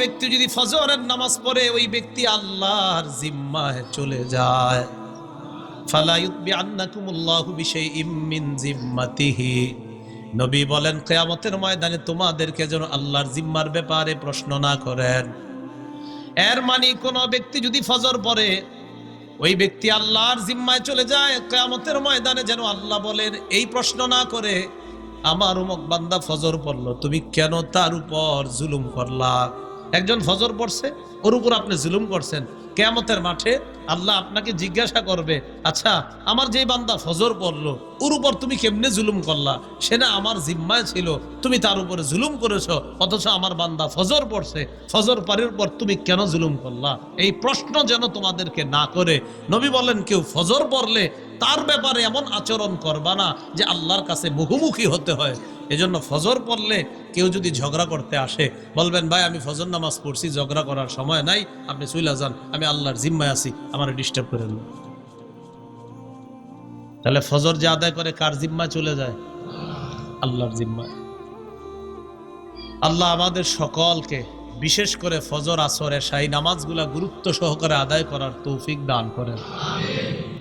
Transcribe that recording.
ব্যক্তি যদি ফজরের নামাজ পড়ে, ওই ব্যক্তি আল্লাহর জিম্মায় চলে যায়। নবী বলেন ময়দানে তোমাদেরকে যেন আল্লাহর জিম্মার ব্যাপারে প্রশ্ন না করেন। এর মানে কোন ব্যক্তি যদি ফজর পড়ে, ওই ব্যক্তি আল্লাহর জিম্মায় চলে যায়। কিয়ামতের ময়দানে যেন আল্লাহ বলেন, এই প্রশ্ন না করে, আমার উমক বান্দা ফজর পড়ল, তুমি কেন তার উপর জুলুম করলা? একজন ফজর পড়ছে, ওর উপর আপনি জুলুম করছেন। কেয়ামতের মাঠে আল্লাহ আপনাকে জিজ্ঞাসা করবে আচ্ছা আমার যেই বান্দা ফজর পড়ল, ওর উপর তুমি কেমনে জুলুম করলা? সে না আমার জিম্মায় ছিল, তুমি তার উপরে জুলুম করেছ, অথচ আমার বান্দা ফজর পড়ছে, ফজর পারের পর তুমি কেন জুলুম করলা? এই প্রশ্ন যেন তোমাদেরকে না করে। নবী বলেন, কেউ ফজর পড়লে তার ব্যাপারে এমন আচরণ করবা না যে আল্লাহর কাছে মুখোমুখি হতে হয়। এজন্য ফজর পড়লে কেউ যদি ঝগড়া করতে আসে, বলবেন, ভাই, আমি ফজর নামাজ পড়ছি, ঝগড়া করার সময় নাই, আপনি চইলা যান, আমি আল্লাহর জিম্মায় আছি, আমার ডিস্টার্ব করেন না তাহলে ফজর যে আদায় করে, কার জিম্মায় চলে যায়? আল্লাহর জিম্মায়। আল্লাহ আমাদের সকলকে বিশেষ করে ফজর, আসরে সাই নামাজগুলা গুরুত্ব সহকারে আদায় করার তৌফিক দান করেন।